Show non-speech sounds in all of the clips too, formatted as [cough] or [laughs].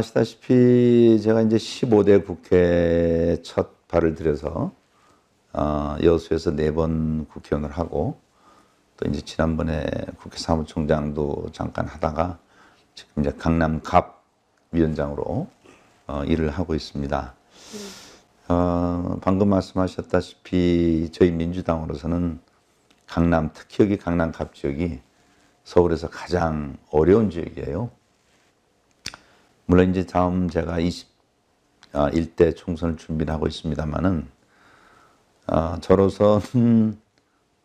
아시다시피 제가 이제 15대 국회 첫 발을 들여서 어, 여수에서 네 번 국회의원을 하고 또 이제 지난번에 국회 사무총장도 잠깐 하다가 지금 이제 강남 갑 위원장으로 어, 일을 하고 있습니다. 어, 방금 말씀하셨다시피 저희 민주당으로서는 강남 특히 여기 강남 갑 지역이 서울에서 가장 어려운 지역이에요. 물론 이제 다음 제가 21대 총선을 준비를 하고 있습니다만은 어, 저로서는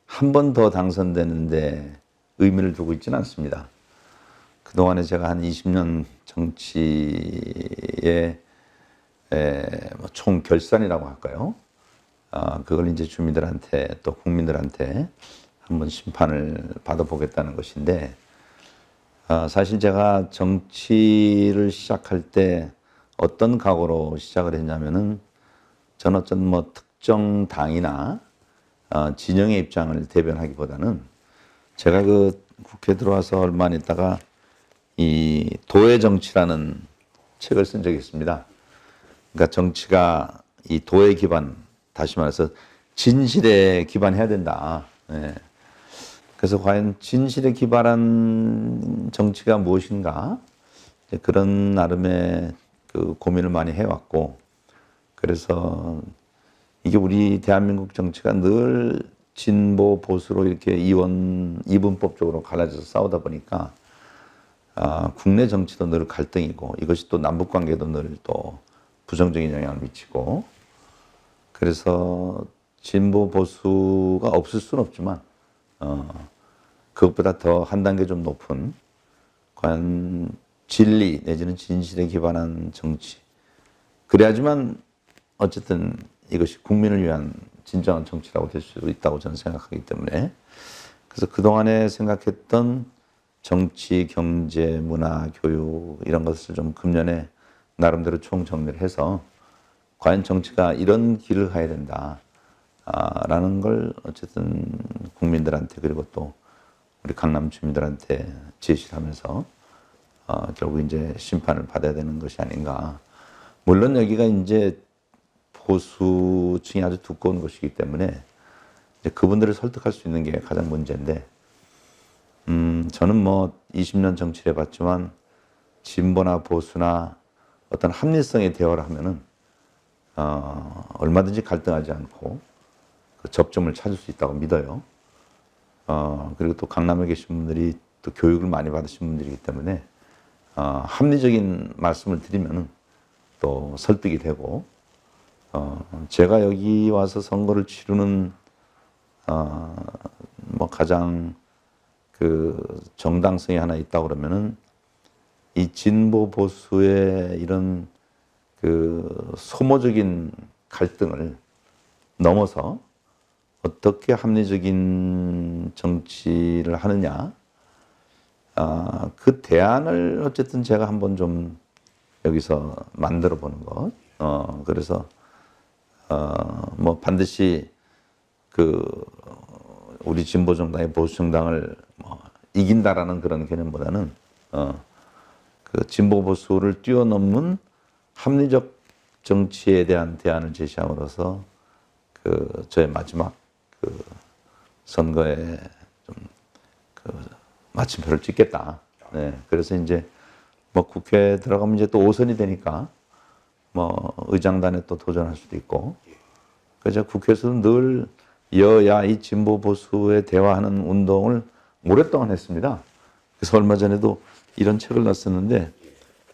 한번 더 당선되는데 의미를 두고 있지는 않습니다. 그동안에 제가 한 20년 정치의 뭐 총 결산이라고 할까요? 어, 그걸 이제 주민들한테 또 국민들한테 한번 심판을 받아보겠다는 것인데 어, 사실 제가 정치를 시작할 때 어떤 각오로 시작을 했냐면은 전 어떤 뭐 특정 당이나 어, 진영의 입장을 대변하기보다는 제가 그 국회 들어와서 얼마 안 있다가 이 도의 정치라는 책을 쓴 적이 있습니다. 그러니까 정치가 이 도의 기반, 다시 말해서 진실에 기반해야 된다. 예. 그래서 과연 진실에 기반한 정치가 무엇인가? 그런 나름의 그 고민을 많이 해왔고, 그래서 이게 우리 대한민국 정치가 늘 진보 보수로 이렇게 이원 이분법적으로 갈라져서 싸우다 보니까 아, 국내 정치도 늘 갈등이고 이것이 또 남북 관계도 늘 또 부정적인 영향을 미치고 그래서 진보 보수가 없을 수는 없지만 어, 그것보다 더 한 단계 좀 높은 과연 진리 내지는 진실에 기반한 정치 그래야지만 어쨌든 이것이 국민을 위한 진정한 정치라고 될 수 있다고 저는 생각하기 때문에 그래서 그동안에 생각했던 정치, 경제, 문화, 교육 이런 것을 좀 금년에 나름대로 총정리를 해서 과연 정치가 이런 길을 가야 된다. 아, 라는 걸 어쨌든 국민들한테 그리고 또 우리 강남 주민들한테 제시를 하면서 어, 결국 이제 심판을 받아야 되는 것이 아닌가. 물론 여기가 이제 보수층이 아주 두꺼운 곳이기 때문에 그분들을 설득할 수 있는 게 가장 문제인데, 음, 저는 뭐 20년 정치를 해봤지만 진보나 보수나 어떤 합리성의 대화를 하면은 어, 얼마든지 갈등하지 않고 그 접점을 찾을 수 있다고 믿어요. 어, 그리고 또 강남에 계신 분들이 또 교육을 많이 받으신 분들이기 때문에 어, 합리적인 말씀을 드리면은 또 설득이 되고 어, 제가 여기 와서 선거를 치르는 어, 뭐 가장 그 정당성이 하나 있다 그러면은 이 진보 보수의 이런 그 소모적인 갈등을 넘어서 어떻게 합리적인 정치를 하느냐, 아, 그 대안을 어쨌든 제가 한번 좀 여기서 만들어 보는 것. 어, 그래서, 어, 뭐 반드시 그 우리 진보 정당의 보수 정당을 뭐 이긴다라는 그런 개념보다는, 어, 그 진보 보수를 뛰어넘는 합리적 정치에 대한 대안을 제시함으로써 그 저의 마지막 그 선거에 좀그 마침표를 찍겠다. 네. 그래서 이제 뭐 국회 들어가면 이제 또 5선이 되니까 뭐 의장단에 또 도전할 수도 있고. 그래서 국회에서는 늘 여야 이 진보 보수의 대화하는 운동을 오랫동안 했습니다. 그래서 얼마 전에도 이런 책을 놨었는데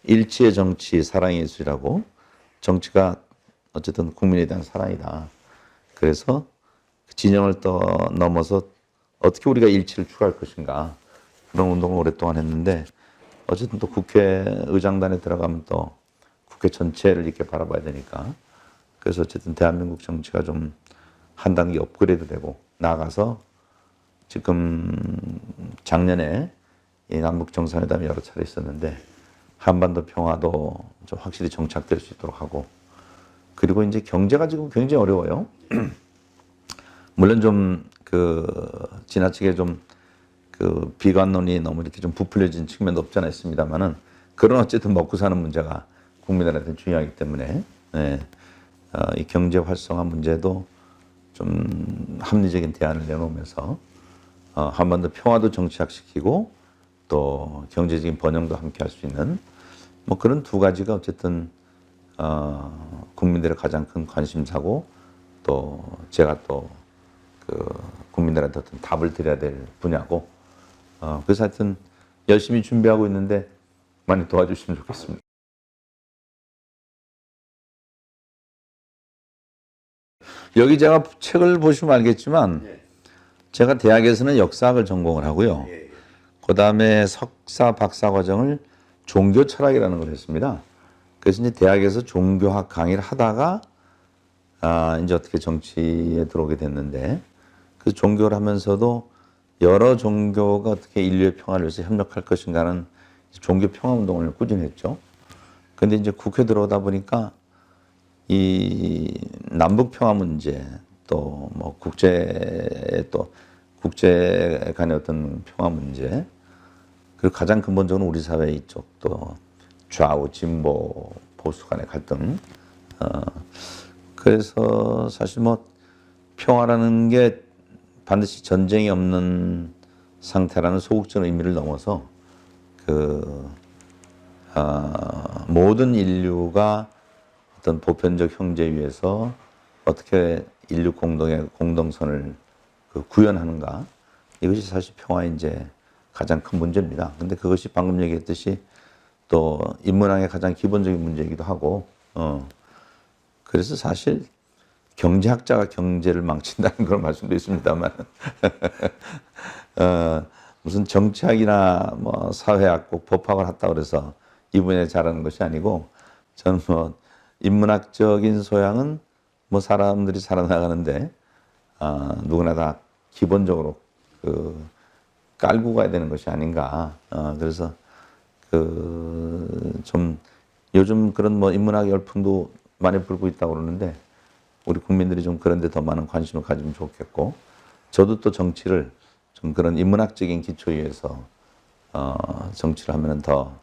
일치의 정치 사랑의 예술이라고 정치가 어쨌든 국민에 대한 사랑이다. 그래서 진영을 또 넘어서 어떻게 우리가 일치를 추구할 것인가. 그런 운동을 오랫동안 했는데 어쨌든 또 국회 의장단에 들어가면 또 국회 전체를 이렇게 바라봐야 되니까. 그래서 어쨌든 대한민국 정치가 좀 한 단계 업그레이드 되고 나가서 지금 작년에 이 남북 정상회담이 여러 차례 있었는데 한반도 평화도 좀 확실히 정착될 수 있도록 하고. 그리고 이제 경제가 지금 굉장히 어려워요. 물론 좀 그 지나치게 좀 그 비관론이 너무 이렇게 좀 부풀려진 측면도 없지 않아 있습니다만은 그런 어쨌든 먹고 사는 문제가 국민들한테 중요하기 때문에 네. 어, 이 경제 활성화 문제도 좀 합리적인 대안을 내놓으면서 어, 한번더 평화도 정착시키고 또 경제적인 번영도 함께 할 수 있는 뭐 그런 두 가지가 어쨌든 어, 국민들의 가장 큰 관심사고 또 제가 또 그 국민들한테 어떤 답을 드려야 될 분야고 어, 그래서 하여튼 열심히 준비하고 있는데 많이 도와주시면 좋겠습니다. 여기 제가 책을 보시면 알겠지만 제가 대학에서는 역사학을 전공을 하고요. 그 다음에 석사 박사 과정을 종교 철학이라는 걸 했습니다. 그래서 이제 대학에서 종교학 강의를 하다가 아, 이제 어떻게 정치에 들어오게 됐는데 그 종교를 하면서도 여러 종교가 어떻게 인류의 평화를 위해서 협력할 것인가는 종교 평화 운동을 꾸준히 했죠. 근데 이제 국회 들어오다 보니까 이 남북 평화 문제 또 뭐 국제 또 국제 간의 어떤 평화 문제 그리고 가장 근본적으로 우리 사회 이쪽 또 좌우 진보 보수 간의 갈등 어 그래서 사실 뭐 평화라는 게 반드시 전쟁이 없는 상태라는 소극적인 의미를 넘어서 그 아, 모든 인류가 어떤 보편적 형제 위에서 어떻게 인류 공동의 공동선을 그 구현하는가 이것이 사실 평화의 이제 가장 큰 문제입니다. 근데 그것이 방금 얘기했듯이 또 인문학의 가장 기본적인 문제이기도 하고 어 그래서 사실 경제학자가 경제를 망친다는 그런 말씀도 있습니다만 [laughs] 어 무슨 정치학이나 뭐 사회학 꼭 법학을 했다 그래서 이 분야에 잘하는 것이 아니고 저는 뭐 인문학적인 소양은 뭐 사람들이 살아나가는데 아, 누구나 다 기본적으로 그 깔고 가야 되는 것이 아닌가. 어, 그래서 그 좀 요즘 그런 뭐 인문학 열풍도 많이 불고 있다고 그러는데 우리 국민들이 좀 그런 데 더 많은 관심을 가지면 좋겠고 저도 또 정치를 좀 그런 인문학적인 기초에 의해서 어, 정치를 하면 더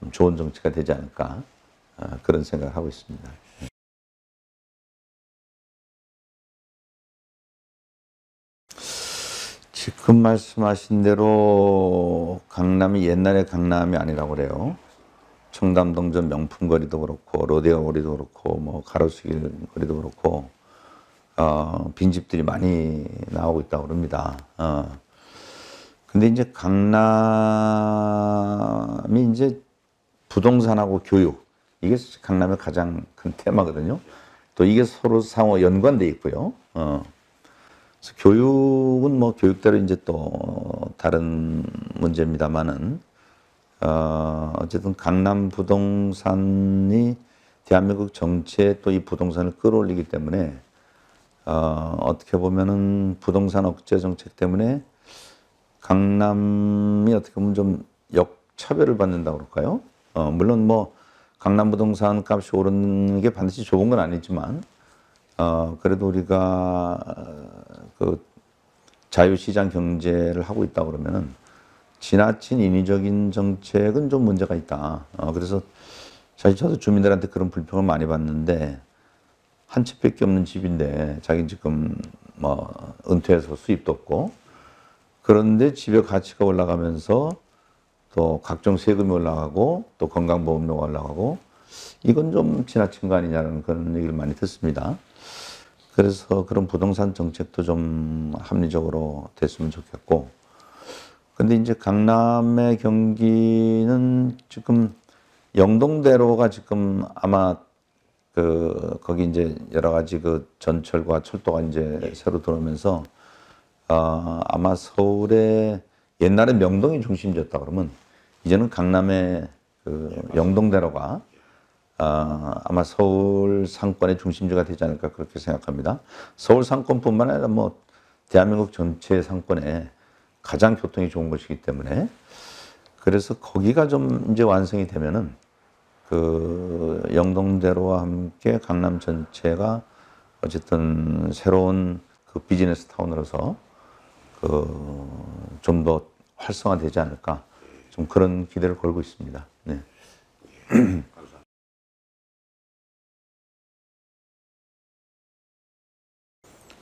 좀 좋은 정치가 되지 않을까 어, 그런 생각을 하고 있습니다. 지금 말씀하신 대로 강남이 옛날의 강남이 아니라고 그래요. 청담동전 명품 거리도 그렇고 로데오 거리도 그렇고 뭐 가로수길 거리도 그렇고 어, 빈집들이 많이 나오고 있다고 그럽니다. 어. 근데 이제 강남이 이제 부동산하고 교육 이게 강남의 가장 큰 테마거든요. 또 이게 서로 상호 연관돼 있고요. 어. 교육은 뭐 교육대로 이제 또 다른 문제입니다만은 어, 어쨌든 강남 부동산이 대한민국 정치에 또 이 부동산을 끌어올리기 때문에 어, 어떻게 보면은 부동산 억제 정책 때문에 강남이 어떻게 보면 좀 역차별을 받는다고 그럴까요? 어, 물론 뭐 강남 부동산 값이 오르는 게 반드시 좋은 건 아니지만 어, 그래도 우리가 그 자유시장 경제를 하고 있다 그러면은 지나친 인위적인 정책은 좀 문제가 있다. 어, 그래서 사실 저도 주민들한테 그런 불평을 많이 받는데 한 채밖에 없는 집인데 자기 지금 뭐 은퇴해서 수입도 없고 그런데 집의 가치가 올라가면서 또 각종 세금이 올라가고 또 건강보험료가 올라가고 이건 좀 지나친 거 아니냐는 그런 얘기를 많이 듣습니다. 그래서 그런 부동산 정책도 좀 합리적으로 됐으면 좋겠고 근데 이제 강남의 경기는 지금 영동대로가 지금 아마 그 거기 이제 여러 가지 그 전철과 철도가 이제 새로 들어오면서 어 아마 서울에 옛날에 명동이 중심지였다 그러면 이제는 강남의 그 영동대로가 어 아마 서울 상권의 중심지가 되지 않을까 그렇게 생각합니다. 서울 상권뿐만 아니라 뭐 대한민국 전체 상권에 가장 교통이 좋은 것이기 때문에 그래서 거기가 좀 이제 완성이 되면은 그 영동대로와 함께 강남 전체가 어쨌든 새로운 그 비즈니스 타운으로서 그 좀 더 활성화되지 않을까 좀 그런 기대를 걸고 있습니다. 네. [clears throat]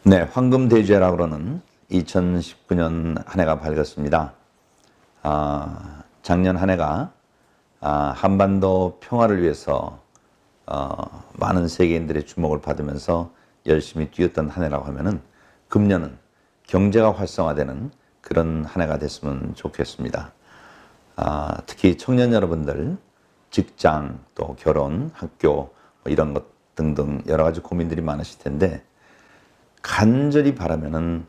네, 황금대죄라고 그러는 2019년 한 해가 밝았습니다. 아, 작년 한 해가 아, 한반도 평화를 위해서 어, 많은 세계인들의 주목을 받으면서 열심히 뛰었던 한 해라고 하면은 금년은 경제가 활성화되는 그런 한 해가 됐으면 좋겠습니다. 아, 특히 청년 여러분들 직장 또 결혼, 학교 뭐 이런 것 등등 여러 가지 고민들이 많으실 텐데 간절히 바라면은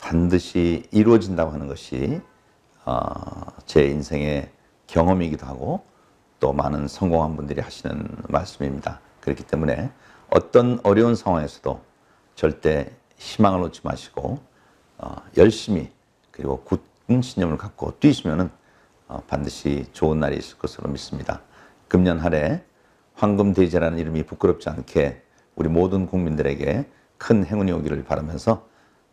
반드시 이루어진다고 하는 것이 어, 제 인생의 경험이기도 하고 또 많은 성공한 분들이 하시는 말씀입니다. 그렇기 때문에 어떤 어려운 상황에서도 절대 희망을 놓지 마시고 어, 열심히 그리고 굳은 신념을 갖고 뛰시면은 어, 반드시 좋은 날이 있을 것으로 믿습니다. 금년 한해 황금 대제라는 이름이 부끄럽지 않게 우리 모든 국민들에게 큰 행운이 오기를 바라면서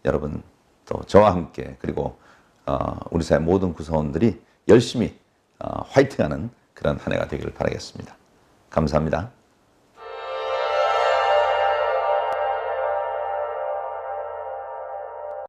여러분 또 저와 함께 그리고 어, 우리 사회 모든 구성원들이 열심히 어, 화이팅하는 그런 한 해가 되기를 바라겠습니다. 감사합니다.